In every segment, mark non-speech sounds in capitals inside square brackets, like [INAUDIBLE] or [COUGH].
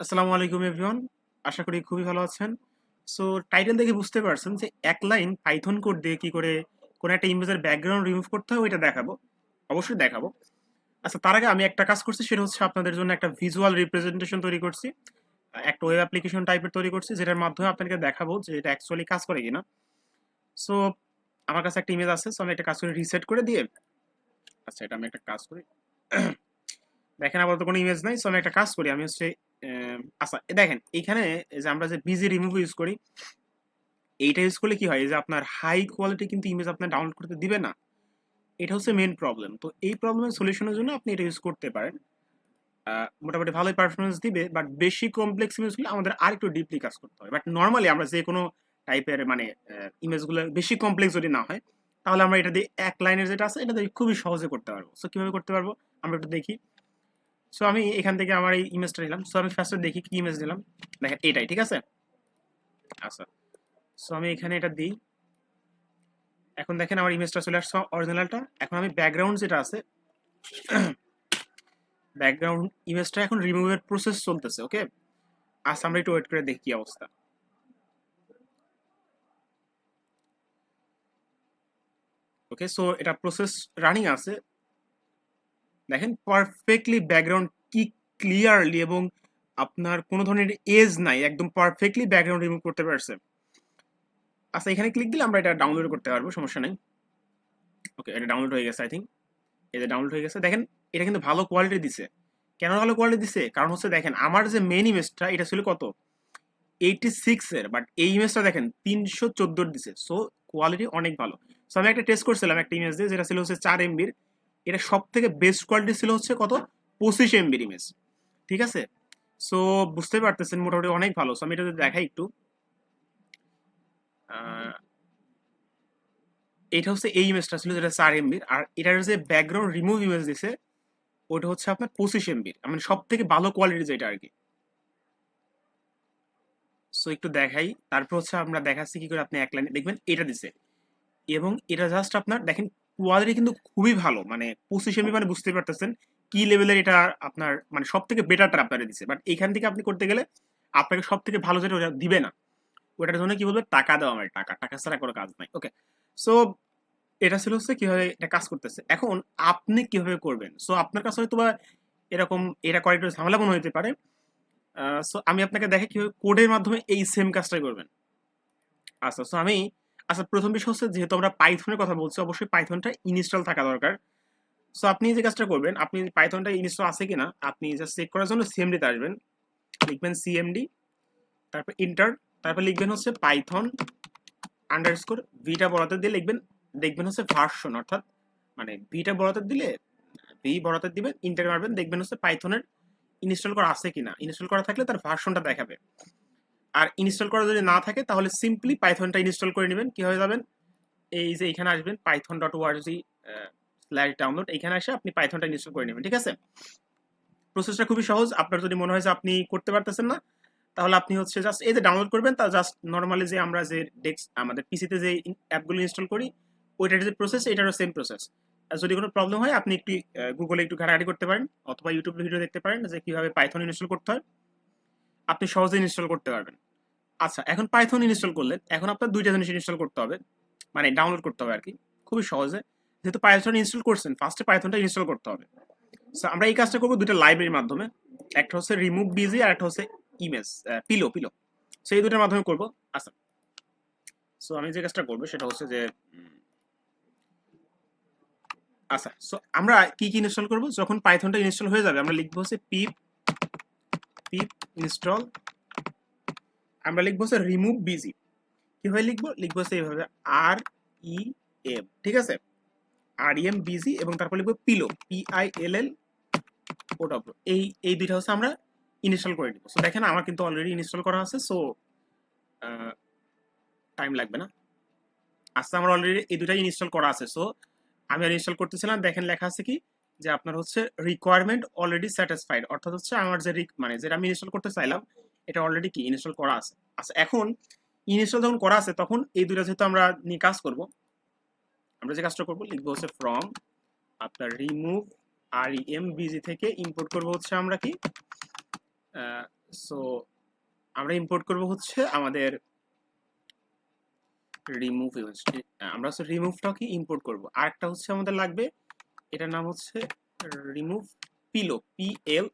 আসসালামু আলাইকুম এভরিওয়ান আশা করি খুবই ভালো আছেন। সো টাইটেল দেখে বুঝতে পারছেন যে এক লাইন পাইথন কোড দিয়ে কি করে কোন একটা ইমেজের ব্যাকগ্রাউন্ড রিমুভ করতে হয়, ওইটা দেখাবো। অবশ্যই দেখাবো। আচ্ছা তার আগে আমি একটা কাজ করছি, সেটা হচ্ছে আপনাদের জন্য একটা ভিজুয়াল রিপ্রেজেন্টেশন তৈরি করছি। একটা ওয়েব অ্যাপ্লিকেশন টাইপের তৈরি করছি, যেটার মাধ্যমে আপনাকে দেখাবো যে এটা অ্যাকচুয়ালি কাজ করে কিনা। সো আমার কাছে একটা ইমেজ আছে সো আমি একটা কাজ করে রিসেট করে দিয়ে আচ্ছা এটা আমি একটা কাজ করি। [CLEARS THROAT] দেখেন, আপাতত কোনো ইমেজ নাই সো আমি একটা কাজ করি। আমি হচ্ছে আচ্ছা দেখেন, এখানে যে আমরা যে বিজি রিমুভ ইউজ করি, এইটা ইউজ করলে কি হয়? যে আপনার হাই কোয়ালিটি কিন্তু ইমেজ আপনার ডাউনলোড করতে দিবে না। এটা হচ্ছে মেন প্রবলেম তো এই প্রবলেমের সলিউশনের জন্য আপনি এটা ইউজ করতে পারেন। মোটামুটি ভালোই পারফরমেন্স দিবে বাট বেশি কমপ্লেক্স ইমেজগুলো আমাদের আর একটু ডিপলি কাজ করতে হয় বাট নর্মালি আমরা যে কোনো টাইপের মানে ইমেজগুলো বেশি কমপ্লেক্স যদি না হয়, তাহলে আমরা এটা দিয়ে এক লাইনের যেটা আছে, এটা দিয়ে খুবই সহজে করতে পারব। সো কীভাবে করতে পারব? আমরা একটু দেখি। সো আমি এখান থেকে আমার এই ইমেজটা নিলাম। সো আমি ফার্স্টে দেখি কি ইমেজ নিলাম। দেখেন, এটাই, ঠিক আছে? আচ্ছা। সো আমি এখানে এটা দিই। এখন দেখেন আমার ইমেজটা চলে আসছে অরিজিনালটা এখন আমি ব্যাকগ্রাউন্ড যেটা আছে [CLEARS THROAT] ব্যাকগ্রাউন্ড ইমেজটা এখন রিমুভের প্রসেস চলতেছে ওকে আচ্ছা আমরা একটু ওয়েট করে দেখি কি অবস্থা। ওকে সো এটা প্রসেস রানিং আছে। দেখেন পারফেক্টলি ব্যাকগ্রাউন্ড কি ক্লিয়ারলি এবং আপনার কোনো ধরনের এজ নাই, একদম পারফেক্টলি ব্যাকগ্রাউন্ড রিমুভ করতে পারছে। আচ্ছা এখানে ক্লিক দিলে আমরা এটা ডাউনলোড করতে পারব, সমস্যা নেই। ওকে এটা ডাউনলোড হয়ে গেছে আই থিঙ্ক এটা ডাউনলোড হয়ে গেছে, দেখেন, এটা কিন্তু ভালো কোয়ালিটি দিছে। কেন ভালো কোয়ালিটি দিছে? কারণ হচ্ছে, দেখেন, আমার যে মেন ইমেজটা এটা ছিল কত? এইটি সিক্সের বাট এই ইমেজটা দেখেন, তিনশো চোদ্দোর দিছে। সো কোয়ালিটি অনেক ভালো। সো আমি একটা টেস্ট করছিলাম একটা ইমেজ দিয়ে, যেটা ছিল হচ্ছে চার এমবির এটা সব থেকে বেস্ট কোয়ালিটি ছিল হচ্ছে কত? পঁচিশ এমবির ইমেজ ঠিক আছে? সো বুঝতে পারতেছেন, মোটামুটি অনেক ভালো। সো আমি এটা দেখাই একটু। এটা হচ্ছে এই ইমেজটা ছিল, যেটা চার এমবির আর এটার যে ব্যাকগ্রাউন্ড রিমুভ ইমেজ দিছে, ওটা হচ্ছে আপনার পঁচিশ এমবির মানে সব থেকে ভালো কোয়ালিটির যেটা আর কি। সো একটু দেখাই। তারপর হচ্ছে আমরা দেখাচ্ছি কি করে আপনি এক লাইনে দেখবেন, এটা দিছে। এবং এটা জাস্ট আপনার দেখেন কোয়ালিটি কিন্তু খুবই ভালো। মানে পঁচিশ এমবি মানে বুঝতে পারতেছেন কি লেভেলের এটা আপনার মানে সব থেকে বেটারটা আপনারা দিছে। বাট এখান থেকে আপনি করতে গেলে আপনাকে সব থেকে ভালো যেটা ওটা দিবে না। ওটার জন্য কি বলবে? টাকা দাও আমার টাকা। টাকা ছাড়া কোনো কাজ নাই। ওকে সো এটা ছিল হচ্ছে কীভাবে এটা কাজ করতেছে। এখন আপনি কীভাবে করবেন? সো আপনার কাছে হয়তো বা এরকম এটা করা একটু ঝামেলা মনে হতে পারে। সো আমি আপনাকে দেখে কীভাবে কোডের মাধ্যমে এই সেম কাজটাই করবেন। আচ্ছা সো আমি আচ্ছা প্রথম বিষয় হচ্ছে যেহেতু আমরা পাইথনের কথা বলছি, অবশ্যই পাইথনটা ইনস্টল থাকা দরকার। সো আপনি যে কাজটা করবেন, আপনি পাইথনটা ইনস্টল আছে কিনা, আপনি জাস্ট চেক করার জন্য সিএমডিতে আসবেন। লিখবেন সিএমডি তারপর ইন্টার তারপর লিখবেন হচ্ছে পাইথন আন্ডারস্কোর ভিটা বড়াতে দিয়ে লিখবেন, দেখবেন হচ্ছে ভার্সন অর্থাৎ মানে ভিটা বড়াতে দিলে ভি বড়াতে দিবেন ইন্টার মারবেন, দেখবেন হচ্ছে পাইথনের ইনস্টল করা আছে কিনা। ইনস্টল করা থাকলে তার ভার্সনটা দেখাবে। আর ইনস্টল করা যদি না থাকে, তাহলে সিম্পলি পাইথনটা ইনস্টল করে নেবেন। কি হয়ে যাবেন? এই যে এখানে আসবেন python dot org slash download এখানে এসে আপনি পাইথনটা ইনস্টল করে নেবেন, ঠিক আছে? প্রসেসটা খুবই সহজ। আপনার যদি মনে হয় যে আপনি করতে পারতেছেন না, তাহলে আপনি হচ্ছে জাস্ট এই যে ডাউনলোড করবেন, তা জাস্ট নর্মালি যে আমরা যে ডেস্ক আমাদের পিসিতে যে অ্যাপগুলো ইনস্টল করি, ওইটার যে প্রসেস এটারও সেম প্রসেস যদি কোনো প্রবলেম হয়, আপনি একটু গুগলে একটু ঘাটাঘাটি করতে পারেন, অথবা ইউটিউব ভিডিও দেখতে পারেন, যে কীভাবে পাইথন ইনস্টল করতে হয়। আপনি সহজে ইনস্টল করতে পারবেন। আচ্ছা এখন পাইথন ইনস্টল করলেন। এখন আপনার দুইটা জিনিস ইনস্টল করতে হবে। মানে ডাউনলোড করতে হবে আর কি খুবই সহজে। যেহেতু পাইথন ইনস্টল করছেন ফার্স্টে পাইথনটা ইনস্টল করতে হবে। সো আমরা এই কাজটা করব দুইটা লাইব্রেরির মাধ্যমে। একটা হচ্ছে রিমুভ বিজি আর একটা হচ্ছে ইমেজ পিলো পিলো সো এই দুটোর মাধ্যমে করব। আচ্ছা। সো আমি যে কাজটা করব সেটা হচ্ছে যে আচ্ছা। সো আমরা কি কি ইনস্টল করব? যখন পাইথনটা ইনস্টল হয়ে যাবে, আমরা লিখব হচ্ছে পিপ পিপ ইনস্টল আমরা লিখব হচ্ছে রিমুভ বিজি কীভাবে লিখব? লিখব হচ্ছে এইভাবে আর ই এম ঠিক আছে? আর এম বিজি এবং তারপর লিখব pillow P I L L O এই এই দুইটা হচ্ছে আমরা ইনস্টল করে নিব। সো দেখেন আমার কিন্তু অলরেডি ইনস্টল করা আছে সো টাইম লাগবে না। আচ্ছা আমার অলরেডি এই দুটাই ইনস্টল করা আছে। সো আমি আর ইনস্টল করতেছিলাম, দেখেন লেখা আছে কি? যে আপনার হচ্ছে রিকোয়ারমেন্ট অলরেডি স্যাটিসফাইড অর্থাৎ হচ্ছে আমার যে মানে যেটা আমি ইনস্টল করতে চাইলাম এটা অলরেডি কি ইনস্টল করা আছে। আচ্ছা এখন ইনস্টল যখন করা আছে, তখন এই দুটো যেহেতু আমরা নিয়ে কাজ করব, আমরা যে কাজটা করব, লিখব হচ্ছে ফ্রম আপনার রিমুভ আর এম বিজি থেকে ইম্পোর্ট করব হচ্ছে আমরা কি? সো আমরা ইম্পোর্ট করব হচ্ছে আমাদের রিমুভ আমরা হচ্ছে রিমুভটাকে ইম্পোর্ট করব। আরেকটা হচ্ছে আমাদের লাগবে, এটার নাম হচ্ছে remove pillow P L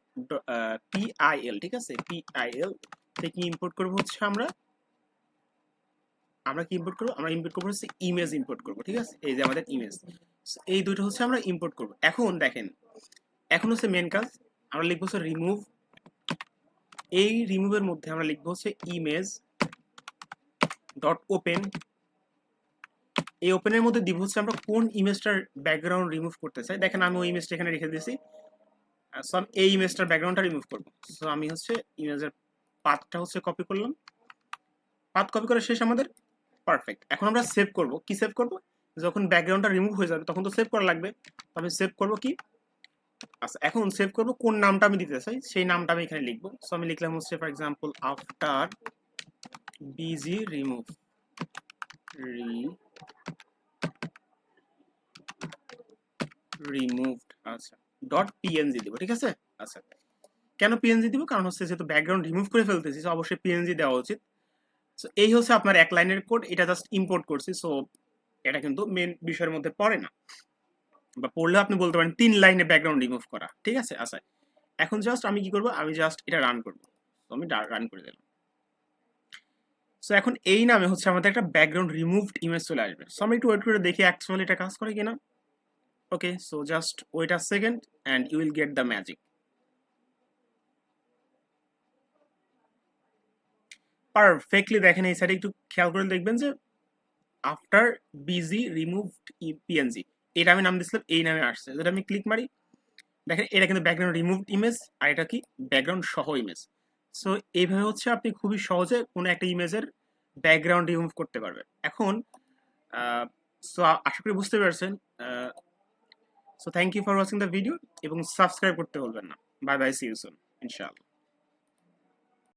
P I L ঠিক আছে? পি আই এল থেকে ইম্পোর্ট করব হচ্ছে আমরা? আমরা কি ইম্পোর্ট করব? আমরা ইম্পোর্ট করব হচ্ছে ইমেজ ইম্পোর্ট করব, ঠিক আছে? এই যে আমাদের ইমেজ এই দুটো হচ্ছে আমরা ইম্পোর্ট করব। এখন দেখেন, এখন হচ্ছে মেন কাজ, আমরা লিখব হচ্ছে রিমুভ এই রিমুভের মধ্যে আমরা লিখব হচ্ছে ইমেজ ডট ওপেন এই ওপেনের মধ্যে দিব হচ্ছে আমরা কোন ইমেজটার ব্যাকগ্রাউন্ড রিমুভ করতে চাই। দেখেন আমি ওই ইমেজটা এখানে রেখে দিয়েছি। সো আমি এই ইমেজটার ব্যাকগ্রাউন্ডটা রিমুভ করব। সো আমি হচ্ছে ইমেজের পাথটা হচ্ছে কপি করলাম। পাথ কপি করা শেষ আমাদের? পারফেক্ট এখন আমরা সেভ করব। কি সেভ করব? যখন ব্যাকগ্রাউন্ডটা রিমুভ হয়ে যাবে, তখন তো সেভ করা লাগবে। আমি সেভ করব কি? আচ্ছা এখন সেভ করব কোন নামটা আমি দিতে চাই? সেই নামটা আমি এখানে লিখব। সো আমি লিখলাম হচ্ছে for example after BG remove removed আচ্ছা। ডট পিএনজি দিব, ঠিক আছে? আচ্ছা। কেন পিএনজি দিব? কারণ হচ্ছে যেহেতু ব্যাকগ্রাউন্ড রিমুভ করে ফেলতেছি সো অবশ্যই পিএনজি দেওয়া উচিত। সো এই হচ্ছে আপনার এক লাইনের কোড এটা জাস্ট ইম্পোর্ট করছি সো এটা কিন্তু মেন বিষয়ের মধ্যে পড়ে না। বা পড়লেও আপনি বলতে পারেন তিন লাইনে ব্যাকগ্রাউন্ড রিমুভ করা, ঠিক আছে? আচ্ছা এখন জাস্ট আমি কি করব? আমি জাস্ট এটা রান করব। তো আমি রান করে দিলাম। সো এখন এই নামে হচ্ছে আমাদের একটা ব্যাকগ্রাউন্ড রিমুভড ইমেজ চলে আসবে। সো আমি একটু ওয়েট করে দেখি অ্যাকচুয়ালি এটা কাজ করে কিনা। Okay so just wait a second and you will get the magic perfectly দেখেন এই সাইডে একটু খেয়াল করে দেখবেন যে আফটার বিজি রিমুভড পিএনজি এটা আমি নাম দিয়েছিলাম, এই নামে আসছে। যদি আমি ক্লিক মারি, দেখেন এটা কিন্তু ব্যাকগ্রাউন্ড রিমুভড ইমেজ আর এটা কি ব্যাকগ্রাউন্ড সহ ইমেজ সো এইভাবে হচ্ছে আপনি খুবই সহজে কোনো একটা ইমেজের ব্যাকগ্রাউন্ড রিমুভ করতে পারবেন। এখন সো আশা করি বুঝতে পারছেন so thank you for watching the video এবং সাবস্ক্রাইব করতে বলবেন না। Bye bye see you soon ইনশাআল্লাহ